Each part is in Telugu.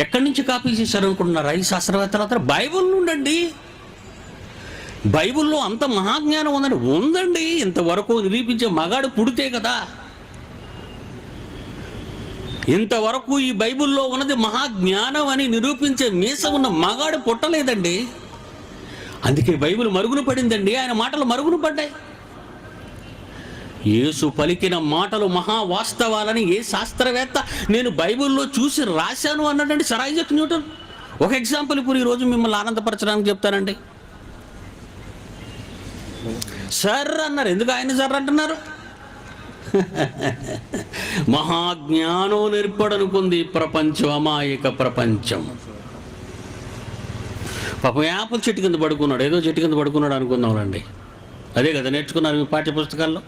ఎక్కడి నుంచి కాపీ చేశారు అనుకుంటున్నారు ఈ శాస్త్రవేత్తలు అతను బైబుల్ నుండండి. బైబుల్లో అంత మహాజ్ఞానం ఉందండి ఉందండి. ఇంతవరకు నిరూపించే మగాడు పుడితే కదా. ఇంతవరకు ఈ బైబిల్లో ఉన్నది మహాజ్ఞానం అని నిరూపించే మీస ఉన్న మగాడు పుట్టలేదండి. అందుకే బైబిల్ మరుగున పడిందండి. ఆయన మాటలు మరుగున పడ్డాయి. యేసు పలికిన మాటలు మహావాస్తవాలని ఏ శాస్త్రవేత్త నేను బైబిల్లో చూసి రాశాను అన్నాడండి సర్ ఐజక్ న్యూటన్. ఒక ఎగ్జాంపుల్ ఇప్పుడు ఈరోజు మిమ్మల్ని ఆనందపరచడానికి చెప్తానండి. సర్ అన్నారు. ఎందుకు ఆయన సర్ అంటున్నారు? మహాజ్ఞానం నేర్పడనుకుంది ప్రపంచం అమాయక ప్రపంచం. పాపం యాపల్ చెట్టు కింద పడుకున్నాడు. ఏదో చెట్టు కింద పడుకున్నాడు అనుకుందాంలండి అదే కదా నేర్చుకున్నారు మీ పాఠ్య పుస్తకాల్లో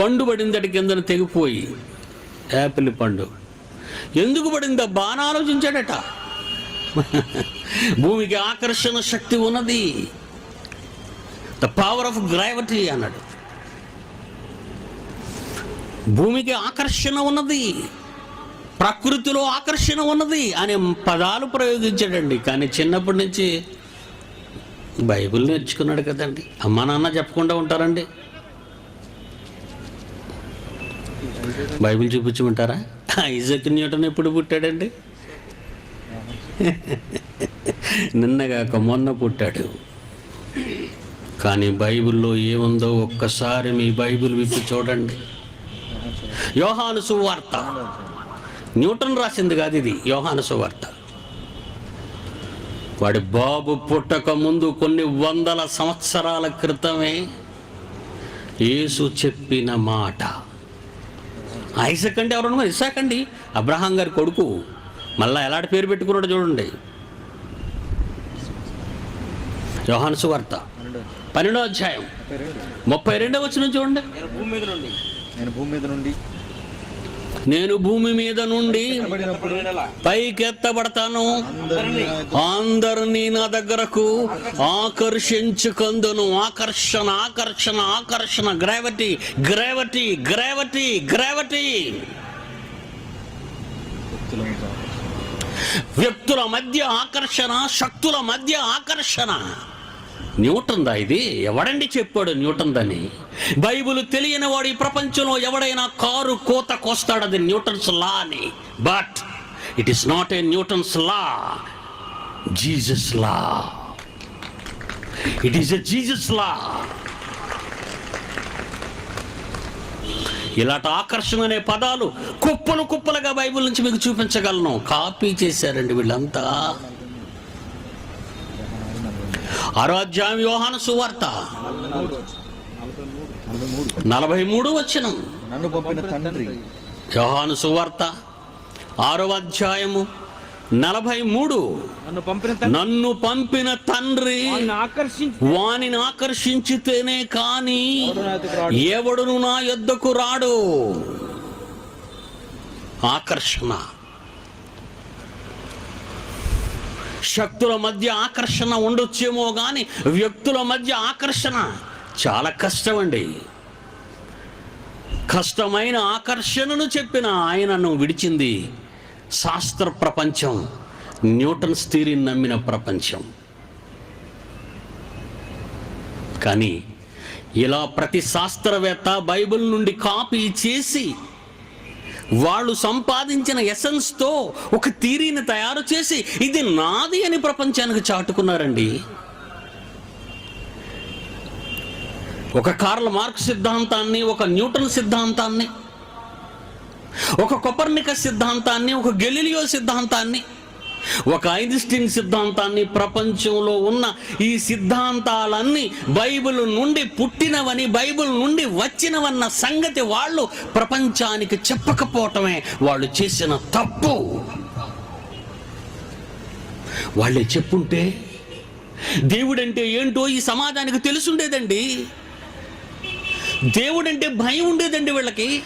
పండు పడిందటి కిందన తెగిపోయి. యాపిల్ పండు. ఎందుకు పడిందా బాగా ఆలోచించాడట. భూమికి ఆకర్షణ శక్తి ఉన్నది. ద పవర్ ఆఫ్ గ్రావిటీ అన్నాడు. భూమికి ఆకర్షణ ఉన్నది. ప్రకృతిలో ఆకర్షణ ఉన్నది అనే పదాలు ప్రయోగించాడండి. కానీ చిన్నప్పటి నుంచి బైబిల్ నేర్చుకున్నాడు కదండి. అమ్మా నాన్న చెప్పకుండా ఉంటారండి. బైబిల్ చూపించమంటారా? ఐజక్ న్యూటన్ ఎప్పుడు పుట్టాడండి? నిన్నగాక మొన్న పుట్టాడు. కానీ బైబిల్లో ఏముందో ఒక్కసారి మీ బైబిల్ విప్పి చూడండి. యోహాను సువార్త. న్యూటన్ రాసింది కాదు ఇది యోహాను సువార్త. వాడి బాబు పుట్టక ముందు కొన్ని వందల సంవత్సరాల క్రితమే యేసు చెప్పిన మాట. ఐసక్ అంటే ఎవరన్నా ఇసాక్ అండి. అబ్రహాం గారి కొడుకు. మళ్ళీ ఎలాంటి పేరు పెట్టుకున్నాడు చూడండి. యోహాను సువార్త. పన్నెండో అధ్యాయం. ముప్పై రెండో వచ్చిన చూడండి. భూమి మీద నుండి. నేను భూమి మీద నుండి. నేను భూమి మీద నుండి పైకెత్తబడతాను. అందరినీ నా దగ్గరకు ఆకర్షించుకందును. ఆకర్షణ ఆకర్షణ ఆకర్షణ. గ్రావిటీ గ్రావిటీ గ్రావిటీ గ్రావిటీ వ్యక్తుల మధ్య ఆకర్షణ శక్తుల మధ్య ఆకర్షణ. న్యూటన్ దా ఇది? ఎవడండి చెప్పాడు న్యూటన్ దని బైబిల్ తెలియని వాడు ఈ ప్రపంచంలో ఎవడైనా కారు కోత కోస్తాడు అది న్యూటన్స్ లా అని. But it is not a Newton's law. Jesus law. It is a Jesus law. ఇలాంటి ఆకర్షణ అనే పదాలు కుప్పలు కుప్పలుగా బైబిల్ నుంచి మీకు చూపించగలను. కాపీ చేశారండి వీళ్ళంతా. ఆరో అధ్యాయం యోహాను సువార్త. నలభై మూడు వచ్చిన నన్ను పంపిన తండ్రి. యోహాను సువార్త ఆరో అధ్యాయము నలభై మూడు నన్ను పంపిన తండ్రి. నన్ను పంపిన తండ్రి వారిని ఆకర్షించి వానిని ఆకర్షించితేనే కాని. ఎవడును నా యొద్దకు రాడు? ఆకర్షణ. శక్తుల మధ్య ఆకర్షణ ఉండొచ్చేమో కానీ వ్యక్తుల మధ్య ఆకర్షణ చాలా కష్టమండి. కష్టమైన ఆకర్షణను చెప్పిన ఆయనను విడిచింది శాస్త్ర ప్రపంచం న్యూటన్ స్థిరీని నమ్మిన ప్రపంచం. కానీ ఇలా ప్రతి శాస్త్రవేత్త బైబిల్ నుండి కాపీ చేసి వాళ్ళు సంపాదించిన ఎసెన్స్తో ఒక థీరీని తయారు చేసి ఇది నాది అని ప్రపంచానికి చాటుకున్నారండి. ఒక కార్ల మార్క్ సిద్ధాంతాన్ని ఒక న్యూటన్ సిద్ధాంతాన్ని ఒక కొపర్నిక సిద్ధాంతాన్ని ఒక గెలిలియో సిద్ధాంతాన్ని ఒక ఐన్స్టీన్ సిద్ధాంతాన్ని ప్రపంచంలో ఉన్న ఈ సిద్ధాంతాలన్నీ బైబిల్ నుండి పుట్టినవని బైబిల్ నుండి వచ్చినవన్న సంగతి వాళ్ళు ప్రపంచానికి చెప్పకపోవటమే. వాళ్ళు చేసిన తప్పు. వాళ్ళే చెప్పుంటే దేవుడంటే ఏంటో ఈ సమాజానికి తెలుసుండేదండి. దేవుడంటే భయం ఉండేదండి వీళ్ళకి.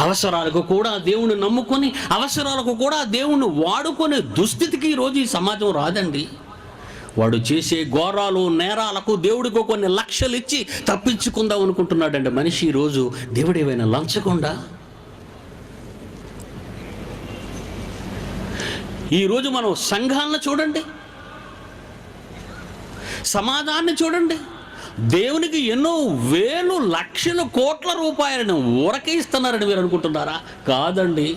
అవసరాలకు కూడా దేవుణ్ణి నమ్ముకొని అవసరాలకు కూడా దేవుణ్ణి వాడుకునే దుస్థితికి ఈరోజు ఈ సమాజం రాదండి. వాడు చేసే ఘోరాలు నేరాలకు దేవుడికి కొన్ని లక్షలు ఇచ్చి తప్పించుకుందాం అనుకుంటున్నాడండి మనిషి ఈరోజు. దేవుడు ఏమైనా లంచకుండా? ఈరోజు మనం సంఘాలను చూడండి. సమాధాన్ని చూడండి. దేవునికి ఎన్నో వేలు లక్షల కోట్ల రూపాయలను ఊరకే ఇస్తున్నారని మీరు అనుకుంటున్నారా? కాదండి.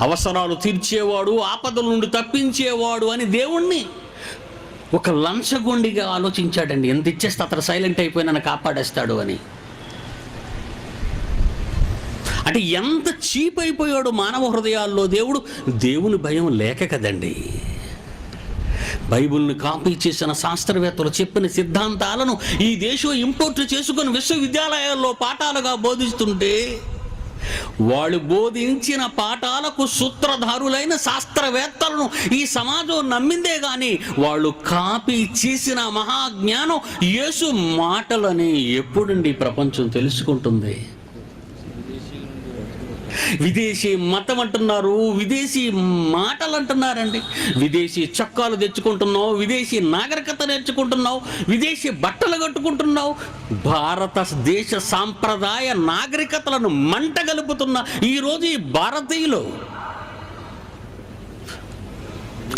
అవసరాలు తీర్చేవాడు ఆపదల నుండి తప్పించేవాడు అని దేవుణ్ణి ఒక లంచగొండిగా ఆలోచించాడండి. ఎంత ఇచ్చేస్తే అతను సైలెంట్ అయిపోయి నన్ను కాపాడేస్తాడు అని. అంటే ఎంత చీప్ అయిపోయాడు మానవ హృదయాల్లో దేవుడు? దేవుని భయం లేక కదండి. బైబిల్ని కాపీ చేసిన శాస్త్రవేత్తలు చెప్పిన సిద్ధాంతాలను ఈ దేశం ఇంపోర్ట్ చేసుకుని విశ్వవిద్యాలయాల్లో పాఠాలుగా బోధిస్తుంటే వాళ్ళు బోధించిన పాఠాలకు సూత్రధారులైన శాస్త్రవేత్తలను ఈ సమాజం నమ్మిందే గాని వాళ్ళు కాపీ చేసిన మహాజ్ఞానం యేసు మాటలని ఎప్పుడండి ప్రపంచం తెలుసుకుంటుంది? విదేశీ మతం అంటున్నారు విదేశీ మాటలు అంటున్నారండి విదేశీ చొక్కాలు తెచ్చుకుంటున్నావు విదేశీ నాగరికత నేర్చుకుంటున్నావు విదేశీ బట్టలు కట్టుకుంటున్నావు. భారతదేశ సాంప్రదాయ నాగరికతలను మంట గలుపుతున్న ఈరోజు ఈ భారతీయులు.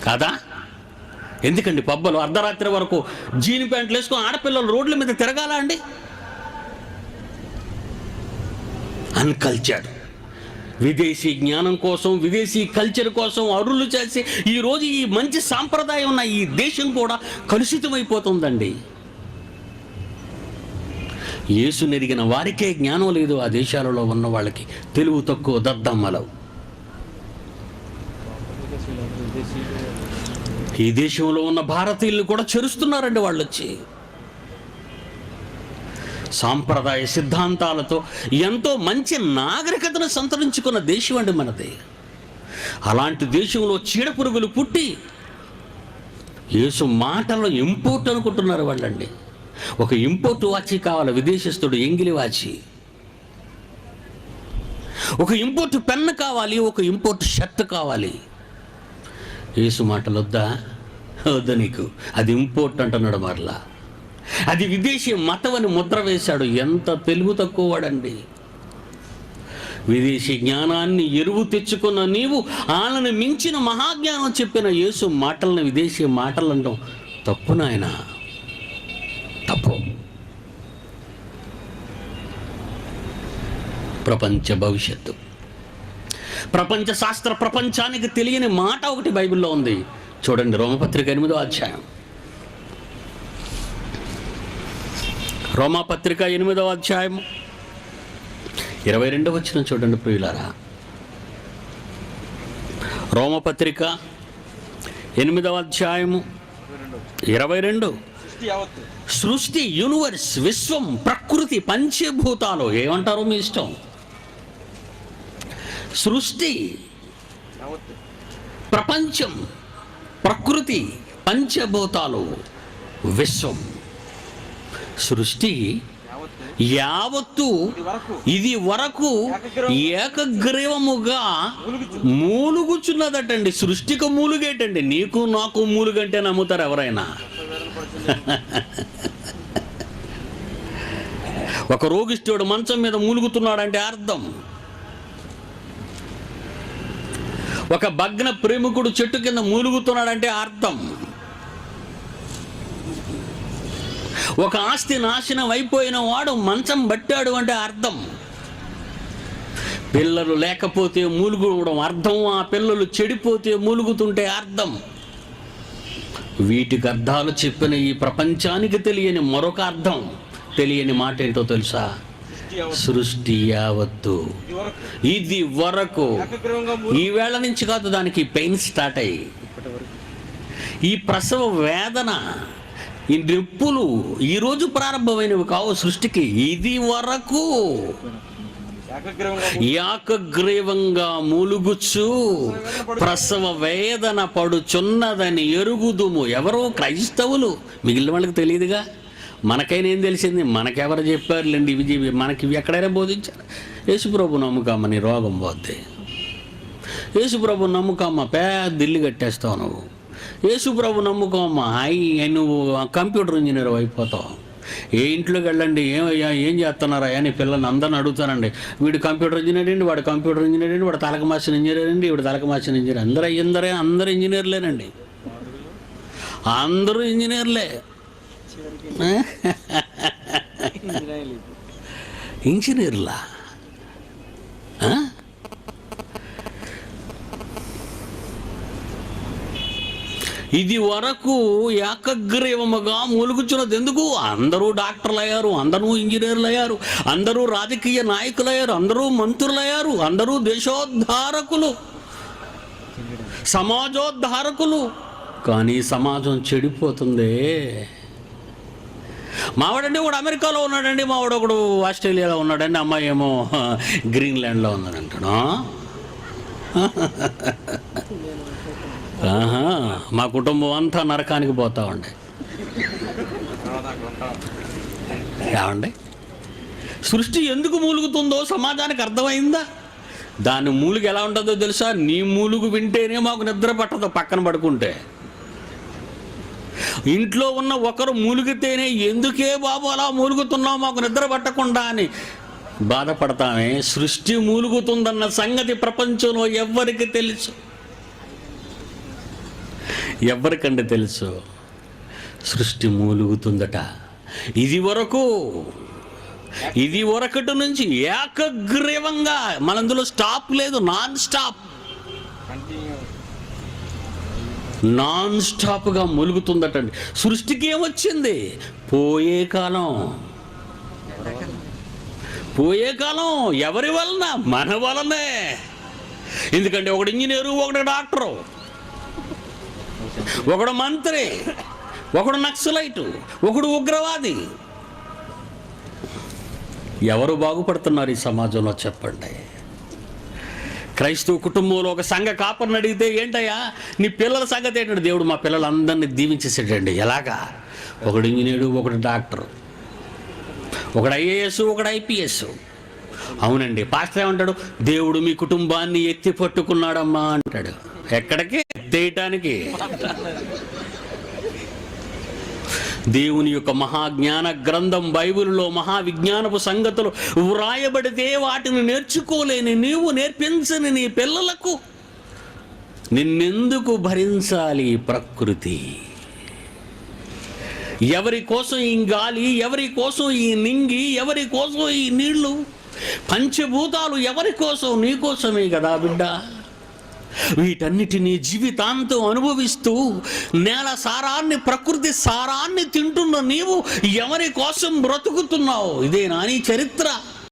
కాదా? ఎందుకండి పబ్బలు? అర్ధరాత్రి వరకు జీన్ ప్యాంట్లు వేసుకొని ఆడపిల్లలు రోడ్ల మీద తిరగాల అండి? అన్కల్చర్డ్. విదేశీ జ్ఞానం కోసం విదేశీ కల్చర్ కోసం అరులు చేసి ఈరోజు ఈ మంచి సాంప్రదాయం ఉన్న ఈ దేశం కూడా కలుషితమైపోతుందండి. యేసు నెరిగిన వారికే జ్ఞానం లేదు ఆ దేశాలలో ఉన్న వాళ్ళకి తెలుగు తక్కువ దద్దమ్మలవు ఈ దేశంలో ఉన్న భారతీయులు కూడా చెరుస్తున్నారండి వాళ్ళు వచ్చి సాంప్రదాయ సిద్ధాంతాలతో ఎంతో మంచి నాగరికతను సంతరించుకున్న దేశం అండి మనది. అలాంటి దేశంలో చీడపురుగులు పుట్టి యేసు మాటలను ఇంపోర్ట్ అనుకుంటున్నారు వాళ్ళండి. ఒక ఇంపోర్ట్ వాచి కావాలి విదేశస్తుడు ఎంగిలి వాచి. ఒక ఇంపోర్ట్ పెన్ కావాలి ఒక ఇంపోర్ట్ షర్ట్ కావాలి. యేసు మాటలు వద్దా వద్దా నీకు. అది ఇంపోర్ట్ అంటున్నాడు మరలా. అది విదేశీ మతమని ముద్ర వేశాడు. ఎంత తెలుగు తక్కువ వాడండి విదేశీ జ్ఞానాన్ని ఎరువు తెచ్చుకున్న నీవు వాళ్ళని మించిన మహాజ్ఞానం చెప్పిన యేసు మాటలను విదేశీ మాటలు అనడం తప్పు నాయన. తప్పు. ప్రపంచ భవిష్యత్తు. ప్రపంచ శాస్త్ర ప్రపంచానికి తెలియని మాట ఒకటి బైబిల్లో ఉంది. చూడండి రోమపత్రిక ఎనిమిదో అధ్యాయం. రోమాపత్రిక ఎనిమిదవ అధ్యాయం ఇరవై రెండవ వచ్చిన చూడండి ప్రియులారా. రోమపత్రిక ఎనిమిదవ అధ్యాయము. ఇరవై రెండు. సృష్టి యూనివర్స్ విశ్వం ప్రకృతి పంచభూతాలు ఏమంటారు మీ ఇష్టం? సృష్టి ప్రపంచం ప్రకృతి పంచభూతాలు విశ్వం. సృష్టి యావత్తు ఇది వరకు ఇది వరకు ఏకగ్రీవముగా మూలుగుచున్నదటండి. సృష్టికి మూలుగేటండి. నీకు నాకు మూలుగంటే నమ్ముతారు ఎవరైనా. ఒక రోగిష్ఠుడు మంచం మీద మూలుగుతున్నాడంటే అర్థం. ఒక భగ్న ప్రేమికుడు చెట్టు కింద మూలుగుతున్నాడంటే అర్థం. ఒక ఆస్తి నాశనం అయిపోయిన వాడు మంచం పట్టాడు అంటే అర్థం. పిల్లలు లేకపోతే మూలుగడం అర్థం ఆ పిల్లలు చెడిపోతే మూలుగుతుంటే అర్థం. వీటికి అర్థాలు చెప్పిన ఈ ప్రపంచానికి తెలియని మరొక అర్థం. తెలియని మాట ఏంటో తెలుసా? సృష్టి యావత్తు. ఇది వరకు. ఈవేళ ఈ వేళ నుంచి కాదు దానికి పెయిన్ స్టార్ట్ అయ్యి ఈ ప్రసవ వేదన ఈ నొప్పులు ఈరోజు ప్రారంభమైనవి కావు సృష్టికి. ఇది వరకు ఏకగ్రీవంగా యాకగ్రీవంగా మూలుగుచ్చు ప్రసవ వేదన పడుచున్నదని ఎరుగుదుము ఎవరో క్రైస్తవులు. మిగిలిన వాళ్ళకి తెలియదుగా. మనకైనా ఏం తెలిసింది? మనకెవరు చెప్పారులేండి ఇవి చెప్పి మనకి ఇవి ఎక్కడైనా బోధించారు? యేసుప్రభు నమ్ముకమ్మని రోగం పోద్ది. యేసుప్రభు నమ్ముకమ్మ పెద్ద ఇల్లు కట్టేస్తావు నువ్వు. యేసుప్రభు నమ్ముకోమ్మ. అయి నువ్వు కంప్యూటర్ ఇంజనీర్ అయిపోతావు. ఏ ఇంట్లోకి వెళ్ళండి ఏమయ్యా ఏం చేస్తున్నారా అని పిల్లల్ని అందరిని అడుగుతానండి వీడు కంప్యూటర్ ఇంజనీర్ అండి వాడు కంప్యూటర్ ఇంజనీర్ అండి వాడు తలక మార్చిన ఇంజనీర్ అండి వీడు తలక మార్చిన ఇంజనీర్. అందరూ అయ్యిందరే అందరూ ఇంజనీర్లేనండి. అందరూ ఇంజనీర్లే. ఇంజనీర్లా? ఇది వరకు ఏకగ్రీవముగా మూలుగుచున్నది ఎందుకు అందరూ డాక్టర్లు అయ్యారు అందరూ ఇంజనీర్లు అయ్యారు అందరూ రాజకీయ నాయకులు అయ్యారు అందరూ మంత్రులు అయ్యారు అందరూ దేశోద్ధారకులు సమాజోద్ధారకులు. కానీ సమాజం చెడిపోతుంది. మావాడండి ఒకడు అమెరికాలో ఉన్నాడండి మావాడు ఒకడు ఆస్ట్రేలియాలో ఉన్నాడండి అమ్మాయి ఏమో గ్రీన్లాండ్లో ఉందంటాడు మా కుటుంబం అంతా నరకానికి పోతా ఉండే ఏమండి? సృష్టి ఎందుకు మూలుగుతుందో సమాజానికి అర్థమైందా? దాని మూలుగు ఎలా ఉంటుందో తెలుసా? నీ మూలుగు వింటేనే మాకు నిద్ర పట్టదు పక్కన పడుకుంటే. ఇంట్లో ఉన్న ఒకరు మూలుగితేనే ఎందుకే బాబు అలా మూలుగుతున్నావు? మాకు నిద్ర పట్టకుండా అని బాధపడతామే. సృష్టి మూలుగుతుందన్న సంగతి ప్రపంచంలో ఎవ్వరికి తెలుసు. ఎవరికండి తెలుసు? సృష్టి మూలుగుతుందట. ఇది వరకు ఇది వరకటి నుంచి ఏకగ్రీవంగా మనందులో స్టాప్ లేదు నాన్ స్టాప్ నాన్ స్టాప్గా మూలుగుతుందటండి. సృష్టికి ఏమొచ్చింది? పోయే కాలం. పోయే కాలం ఎవరి వలన? మన వలనే. ఎందుకంటే ఒకడు ఇంజనీరు ఒకడు డాక్టరు. ఒకడు మంత్రి ఒకడు నక్సలైటు ఒకడు ఉగ్రవాది. ఎవరు బాగుపడుతున్నారు ఈ సమాజంలో చెప్పండి. క్రైస్తవ కుటుంబంలో ఒక సంఘ కాపర్ని అడిగితే ఏంటయ్యా నీ పిల్లల సంగతి ఏంటంటే దేవుడు మా పిల్లలందరినీ దీవించేసాడండి. ఎలాగా? ఒకడు ఇంజనీరు ఒకడు డాక్టర్. ఒకడు ఐఏఎస్ ఒకడు ఐపీఎస్. అవునండి పాస్టర్ ఏమంటాడు? దేవుడు మీ కుటుంబాన్ని ఎత్తి పట్టుకున్నాడమ్మా అంటాడు. ఎక్కడికి? ఎత్తేయటానికి దేవుని యొక్క మహాజ్ఞాన గ్రంథం బైబిల్లో మహావిజ్ఞానపు సంగతులు వ్రాయబడితే వాటిని నేర్చుకోలేని నీవు నేర్పించని నీ పిల్లలకు నిన్నెందుకు భరించాలి ప్రకృతి? ఎవరి కోసం ఈ గాలి ఎవరి కోసం ఈ నింగి ఎవరి కోసం ఈ నీళ్ళు? పంచభూతాలు ఎవరి కోసం? నీ కోసమే కదా బిడ్డ. వీటన్నిటినీ జీవితాంతం అనుభవిస్తూ నేల సారాన్ని ప్రకృతి సారాన్ని తింటున్న నీవు ఎవరి కోసం బ్రతుకుతున్నావు? ఇదే నాని చరిత్ర.